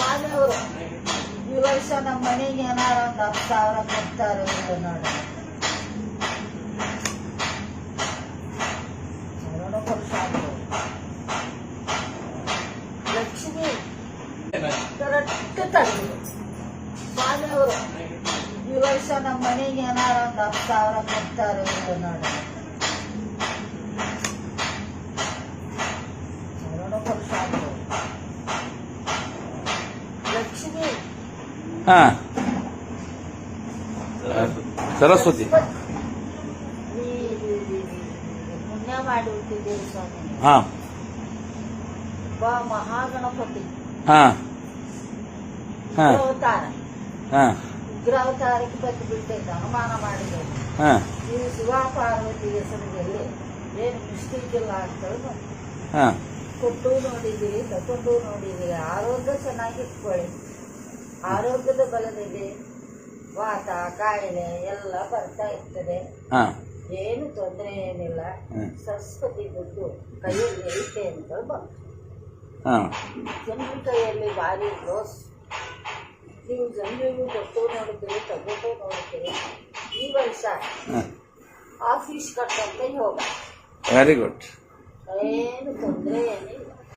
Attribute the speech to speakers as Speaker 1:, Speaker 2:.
Speaker 1: ಮಾನವರು ಈ ವರ್ಷ ನಮ್ಮ ಮನೆಗೆ ಏನಾರ ಒಂದು ಹತ್ತು ಸಾವಿರ ಕೊಡ್ತಾರೆ ನೋಡಿ. ಲಕ್ಷ್ಮಿ. ಕರೆಕ್ಟ್ ತಡೆದು ಮಾನವರು ಈ ವರ್ಷ ನಮ್ಮ ಮನೆಗೆ ಏನಾರ ಒಂದು ಹತ್ತು ಸಾವಿರ ಕೊಡ್ತಾರೆ
Speaker 2: ಹಾ. ಸರಸ್ವತಿ. ಹಾ.
Speaker 1: ಮಹಾಗಣಪತಿ.
Speaker 2: ಹಾ. ಹಾ.
Speaker 1: ಅವತಾರ
Speaker 2: ಹಾ.
Speaker 1: ಉಗ್ರಾವತಾರಕ್ಕೆ ಬಂದು ಬಿಟ್ಟಿದ್ದ ಅನುಮಾನ ಮಾಡಿದೆ
Speaker 2: ಹಾ.
Speaker 1: ನೀವು ಶಿವ ಪಾರ್ವತಿ ಹೆಸರಿನಲ್ಲಿ ಏನು ಮಿಸ್ಟೇಕ್ ಇಲ್ಲ ಅಂತ
Speaker 2: ಹಾ.
Speaker 1: ಕೊಟ್ಟು ನೋಡಿದ್ದೀರಿ ತಗೊಂಡು ನೋಡಿದ್ದೀರಿ. ಆರೋಗ್ಯ ಚೆನ್ನಾಗಿಟ್ಕೊಳ್ಳಿ. ಆರೋಗ್ಯದ ಬಲದಲ್ಲಿ ವಾತ ಕಾಯಿಲೆ ಎಲ್ಲ ಬರ್ತಾ ಇರ್ತದೆ. ಏನು ತೊಂದರೆ ಏನಿಲ್ಲ. ಸರಸ್ವತಿ ದುಡ್ಡು ಕೈಯಲ್ಲಿ ಐತೆ ಅಂತ ಜನರ ಕೈಯಲ್ಲಿ ಭಾರಿ ರೋಸ್. ನೀವು ಜನರಿಗೂ ಕೊಟ್ಟು ನೋಡುತ್ತೀರಿ ತಗೋಟು ನೋಡುತ್ತೀರಿ ಈ ವರ್ಷ ಆಫೀಸ್ ಕಟ್ಟಂತೆ ಹೋಗ.
Speaker 2: ವೆರಿ ಗುಡ್
Speaker 1: ಏನು ತೊಂದರೆ ಏನಿಲ್ಲ.